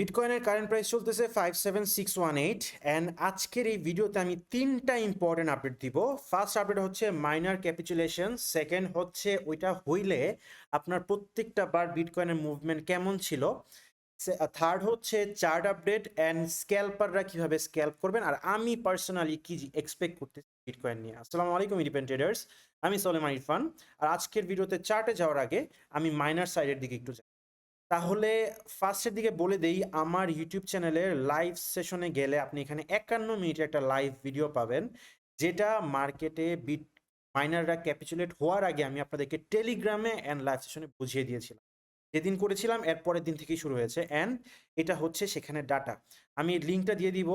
বিটকয়েনের current price চলতেছে five seven six one eight and আজকের এই ভিডিওতে আমি তিনটা ইম্পর্টেন্ট আপডেট দিব। ফার্স্ট আপডেট হচ্ছে মাইনার ক্যাপিচুলেশন সেকেন্ড হচ্ছে ওইটা হইলে আপনার প্রত্যেকটা বার বিটকয়েনের মুভমেন্ট কেমন ছিল। থার্ড হচ্ছে চার্ট আপডেট অ্যান্ড স্ক্যাল্পাররা কীভাবে স্ক্যাল্প করবেন আর আমি পার্সোনালি কি এক্সপেক্ট করতে বিটকয়েন নিয়ে। আসসালামু আলাইকুম ইন্ডিপেন্ড ট্রেডার্স আমি সলেমান ইরফান। আর আজকের ভিডিওতে চার্টে যাওয়ার আগে আমি মাইনার সাইডের দিকে একটু তাহলে ফার্স্টের দিকে বলে দেই, আমার ইউটিউব চ্যানেলের লাইভ সেশনে গেলে আপনি এখানে একান্ন মিনিটের একটা লাইভ ভিডিও পাবেন, যেটা মার্কেটে বিট মাইনাররা ক্যাপিচুলেট হওয়ার আগে আমি আপনাদেরকে টেলিগ্রামে অ্যান্ড লাইভ সেশনে বুঝিয়ে দিয়েছিলাম। যেদিন করেছিলাম, এর পরের দিন থেকেই শুরু হয়েছে অ্যান্ড এটা হচ্ছে সেখানে ডাটা আমি লিঙ্কটা দিয়ে দিব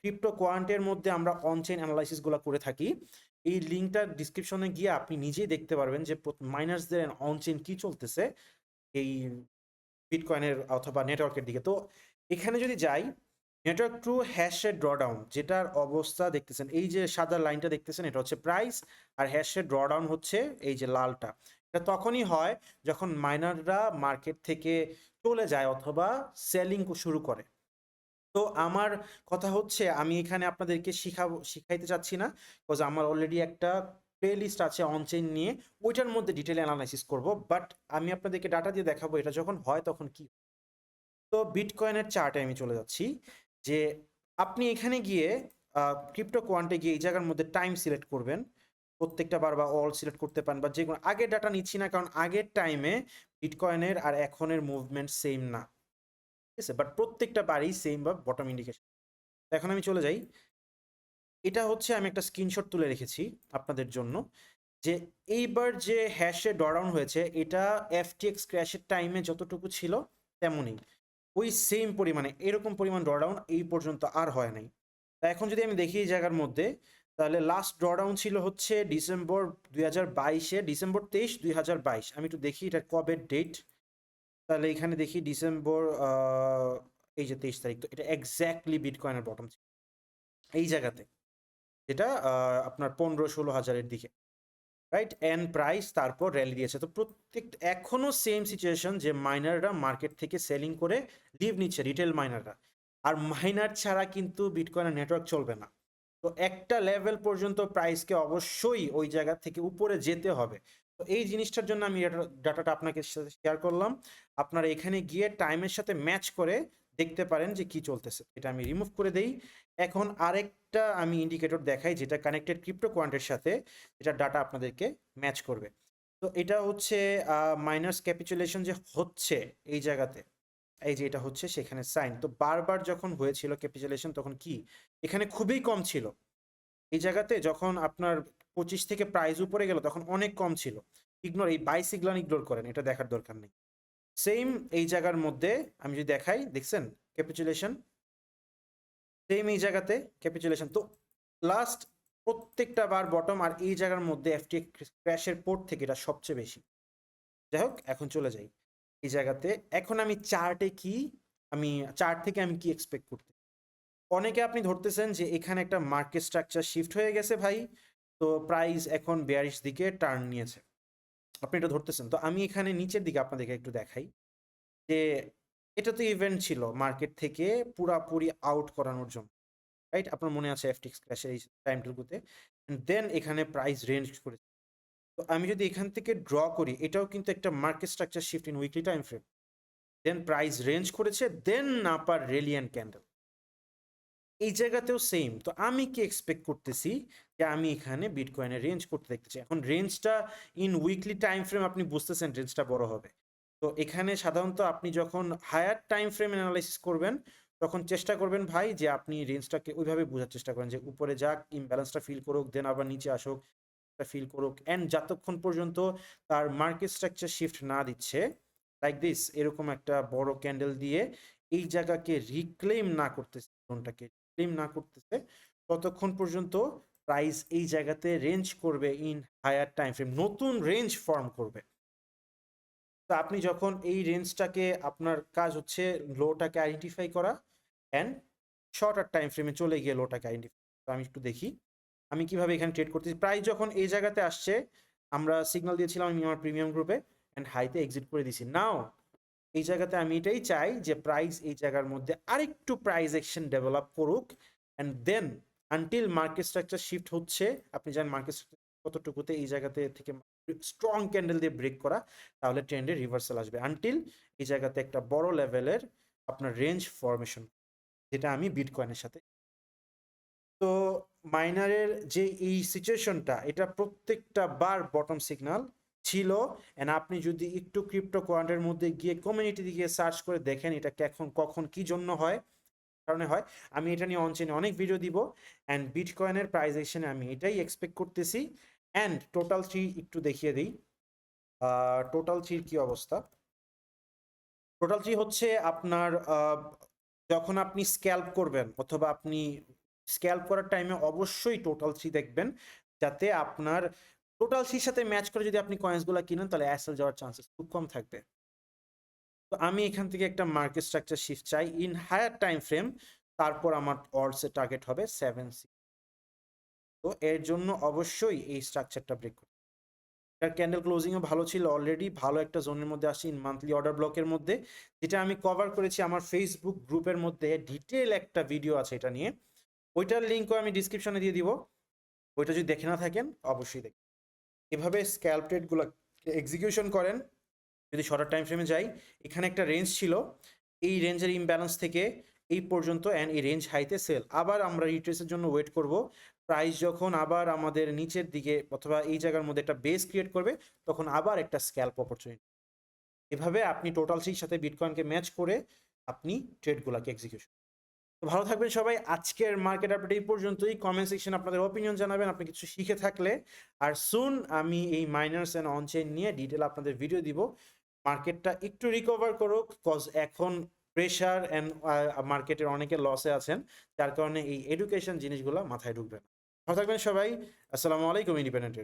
ক্রিপ্টো কোয়ান্টের মধ্যে আমরা অনচেন অ্যানালাইসিসগুলো করে থাকি। এই লিঙ্কটা ডিসক্রিপশনে গিয়ে আপনি নিজেই দেখতে পারবেন যে মাইনার্সদের অনচেন কি চলতেছে, এই বিটকয়েনের অথবা নেটওয়ার্কের দিকে। তো এখানে যদি যাই নেটওয়ার্ক টু হ্যাশের ড্রডাউন যেটার অবস্থা দেখতেছেন, এই যে সাদা লাইনটা দেখতেছেন, এটা হচ্ছে প্রাইস আর হ্যাশের ড্রডাউন হচ্ছে এই যে লালটা। এটা তখনই হয় যখন মাইনাররা মার্কেট থেকে চলে যায় অথবা সেলিং শুরু করে। তো আমার কথা হচ্ছে, আমি এখানে আপনাদেরকে শিখাবো, শিখাইতে চাচ্ছি না বিকজ আমার অলরেডি একটা প্লে লিস্ট আছে অনচেন নিয়ে, ওইটার মধ্যে ডিটেল অ্যানালাইসিস করব বাট আমি আপনাদেরকে ডাটা দিয়ে দেখাবো এটা যখন হয় তখন কি। তো বিটকয়েনের চার্টে আমি চলে যাচ্ছি, যে আপনি এখানে গিয়ে ক্রিপ্টো কোয়ান্টে গিয়ে এই জায়গার মধ্যে টাইম সিলেক্ট করবেন। প্রত্যেকটা বার বা অল সিলেক্ট করতে পারেন বা যে কোনো, আগের ডাটা নিচ্ছি না কারণ আগের টাইমে বিটকয়েনের আর এখনের মুভমেন্ট সেম না। ঠিক আছে? বাট প্রত্যেকটা বারই সেম বা বটম ইন্ডিকেশন এখন আমি চলে যাই। এটা হচ্ছে আমি একটা স্ক্রিনশট তুলে রেখেছি আপনাদের জন্য যে এইবার যে হ্যাশে ডরাউন হয়েছে, এটা এফটিএক্স ক্র্যাশের টাইমে যতটুকু ছিল তেমনই। ওই সেম পরিমাণে, এরকম পরিমাণ ডরাউন এই পর্যন্ত আর হয় নাই। তা এখন যদি আমি দেখি এই জায়গার মধ্যে, তাহলে লাস্ট ড্রডাউন ছিল হচ্ছে ডিসেম্বর দুই হাজার বাইশে ডিসেম্বর তেইশ দুই হাজার বাইশ। আমি একটু দেখি এটা কবে ডেট তাহলে এখানে দেখি ডিসেম্বর এই যে তেইশ তারিখ, তো এটা এক্স্যাক্টলি বিটকয়েনের বটম ছিল। এই জায়গাতে। যেটা আপনার পনেরো ষোলো হাজারের দিকে রাইট এন প্রাইস তারপর র্যালি দিয়েছে। তো প্রত্যেক এখনও সেম সিচুয়েশন যে মাইনাররা মার্কেট থেকে সেলিং করে লিভ নিচ্ছে রিটেল মাইনাররা আর মাইনার ছাড়া কিন্তু বিটকয়েনের নেটওয়ার্ক চলবে না। তো একটা লেভেল পর্যন্ত প্রাইসকে অবশ্যই ওই জায়গা থেকে উপরে যেতে হবে। তো এই জিনিসটার জন্য আমি ডাটাটা আপনাকে শেয়ার করলাম। আপনারা এখানে গিয়ে টাইমের সাথে ম্যাচ করে দেখতে পারেন যে কি চলতেছে। এটা আমি রিমুভ করে দেই। এখন আরেকটা আমি ইন্ডিকেটর দেখাই যেটা কানেক্টেড ক্রিপ্টো কোয়ান্টের সাথে, যেটা ডাটা আপনাদেরকে ম্যাচ করবে। তো এটা হচ্ছে মাইনাস ক্যাপিচুলেশন যে হচ্ছে এই জায়গাতে, এই যে এটা হচ্ছে সেখানে সাইন তো বারবার যখন হয়েছিল ক্যাপিচুলেশন তখন কি? এখানে খুবই কম ছিল। এই জায়গাতে যখন আপনার পঁচিশ থেকে প্রাইস উপরে গেল তখন অনেক কম ছিল। ইগনোর এই বাইশ ইগলান ইগনোর করেন, এটা দেখার দরকার নেই। সেম এই জায়গার মধ্যে আমি যদি দেখাই, দেখছেন? ক্যাপিচুলেশন সেম এই জায়গাতে ক্যাপিচুলেশন তো লাস্ট প্রত্যেকটা বার বটম আর এই জায়গার মধ্যে এফটি ক্র্যাশের পোর্ট থেকে এটা সবচেয়ে বেশি। যাই হোক, এখন চলে যাই। এই জায়গাতে এখন আমি চার্টে কি, আমি চার্ট থেকে আমি কি এক্সপেক্ট করতে? অনেকে আপনি ধরতেছেন যে এখানে একটা মার্কেট স্ট্রাকচার শিফট হয়ে গেছে ভাই। তো প্রাইস এখন বেয়ারিশ দিকে টার্ন নিয়েছে। আপনি এটা ধরতেছেন। তো আমি এখানে নিচের দিকে আপনাদেরকে একটু দেখাই যে এটা তো ইভেন্ট ছিল মার্কেট থেকে পুরাপুরি আউট করানোর জন্য রাইট আপনার মনে আছে এফটিক্স ক্র্যাশের এই টাইমটুকুতে দেন এখানে প্রাইস রেঞ্জ করেছে। তো আমি যদি এখান থেকে ড্র করি, এটাও কিন্তু একটা market structure shift in weekly time frame then price range করেছে দেন নাপার রেলিয়ান ক্যান্ডেল এই জায়গাতেও সেম তো আমি কি এক্সপেক্ট করতেছি যে আমি এখানে বিটকয়েনে রেঞ্জ করতে দেখতেছি। এখন রেঞ্জটা ইন উইকলি টাইম ফ্রেম আপনি বুঝতেছেন রেঞ্জটা বড় হবে। তো এখানে সাধারণত আপনি যখন হায়ার টাইম ফ্রেম অ্যানালাইসিস করবেন, তখন চেষ্টা করবেন ভাই যে আপনি রেঞ্জটাকে ওইভাবে বোঝার চেষ্টা করেন যে উপরে যাক ইমব্যালেন্সটা ফিল করুক দেন আবার নিচে আসুক ফিল করুক। অ্যান্ড যতক্ষণ পর্যন্ত তার মার্কেট স্ট্রাকচার শিফট না দিচ্ছে লাইক দিস এরকম একটা বড় ক্যান্ডেল দিয়ে এই জায়গাকে রিক্লেম না করতেছে লোনটাকে রিক্লেম না করতেছে, ততক্ষণ পর্যন্ত প্রাইস এই জায়গাতে রেঞ্জ করবে ইন হায়ার টাইম ফ্রেম নতুন রেঞ্জ ফর্ম করবে। তো আপনি যখন এই রেঞ্জটাকে আপনার কাজ হচ্ছে লোটাকে আইডেন্টিফাই করা অ্যান্ড শর্টার টাইম ফ্রেমে চলে গিয়ে লোটাকে আইডেন্টিফাই তো আমি একটু দেখি, আমি কীভাবে এখানে ট্রেড করতেছি। প্রায় যখন এই জায়গাতে আসছে, আমরা সিগনাল দিয়েছিলাম আমি আমার প্রিমিয়াম গ্রুপে অ্যান্ড হাইতে এক্সিট করে দিছি নাও এই জায়গাতে আমি এটাই চাই যে প্রাইস এই জায়গার মধ্যে আরেকটু প্রাইস অ্যাকশন ডেভেলপ করুক and then until market structure shift হচ্ছে, আপনি জানেন মার্কেট কতটুকুতে এই জায়গাতে থেকে স্ট্রং ক্যান্ডেল দিয়ে ব্রেক করা, তাহলে ট্রেন্ডে রিভার্সাল আসবে আনটিল এই জায়গাতে একটা বড় লেভেলের আপনার রেঞ্জ ফরমেশন যেটা আমি বিটকয়েনের সাথে। তো মাইনারের যে এই সিচুয়েশনটা এটা প্রত্যেকটা বার বটম সিগন্যাল ছিল। অ্যান্ড আপনি যদি একটু ক্রিপ্টো কোয়ান্টের মধ্যে গিয়ে কমিউনিটি গিয়ে সার্চ করে দেখেন, এটা কখন কখন, কি জন্য হয়, কারণে হয়, আমি এটা নিয়ে অনচেনে অনেক ভিডিও দিব। অ্যান্ড বিটকয়েনের প্রাইজেশনে আমি এটাই এক্সপেক্ট করতেছি। অ্যান্ড টোটাল থ্রি একটু দেখিয়ে দিই। টোটাল থ্রির কি অবস্থা? টোটাল থ্রি হচ্ছে আপনার যখন আপনি স্ক্যাল্প করবেন, অথবা আপনি স্ক্যাল্প করার টাইমে অবশ্যই টোটাল থ্রি দেখবেন, যাতে আপনার টোটাল থ্রির সাথে ম্যাচ করে যদি আপনি কয়েন্সগুলো কিনেন, তাহলে অ্যাসেল যাওয়ার চান্সেস খুব কম থাকবে। তো আমি এখান থেকে একটা মার্কেট স্ট্রাকচার শিফট চাই। ইন হায়ার টাইম ফ্রেম তারপর আমার অর্ডসের টার্গেট হবে সেভেন তো এর জন্য অবশ্যই এই স্ট্রাকচারটা ব্রেক এটার ক্যান্ডেল ক্লোজিংও ভালো ছিল অলরেডি ভালো একটা জোনের মধ্যে আসি ইন মান্থলি অর্ডার ব্লকের মধ্যে, যেটা আমি কভার করেছি আমার ফেসবুক গ্রুপের মধ্যে। ডিটেল একটা ভিডিও আছে এটা নিয়ে। ওইটার লিঙ্কও আমি ডিসক্রিপশনে দিয়ে দিব। ওইটা যদি দেখে না থাকেন, অবশ্যই দেখবেন। এভাবে স্ক্যাল্প ট্রেডগুলো এক্সিকিউশন করেন, যদি শর্টার টাইম ফ্রেমে যাই, এখানে একটা রেঞ্জ ছিল, এই রেঞ্জের ইমব্যালেন্স থেকে এই পর্যন্ত অ্যান্ড এই রেঞ্জ হাইতে সেল আবার আমরা রিট্রেসের জন্য ওয়েট করব প্রাইস যখন আবার আমাদের নিচের দিকে অথবা এই জায়গার মধ্যে একটা বেস ক্রিয়েট করবে, তখন আবার একটা স্ক্যাল্প অপরচুনিটি এভাবে আপনি টোটাল সির সাথে বিটকয়েনকে ম্যাচ করে আপনি ট্রেডগুলোকে এক্সিকিউশন ভালো থাকবেন সবাই। আজকের মার্কেট আপডেট এই পর্যন্তই। কমেন্ট সেকশন আপনাদের অপিনিয়ন জানাবেন, আপনি কিছু শিখে থাকলে। আর সুন আমি এই মাইনার্স অ্যান্ড অনচেন নিয়ে ডিটেল আপনাদের ভিডিও দিব। মার্কেটটা একটু রিকভার করুক কজ এখন প্রেশার অ্যান্ড মার্কেটের অনেকে লসে আছেন। যার কারণে এই এডুকেশন জিনিসগুলো মাথায় ঢুকবে ভালো থাকবেন সবাই। আসসালামু আলাইকুম ইন্ডিপেন্ডেন্ট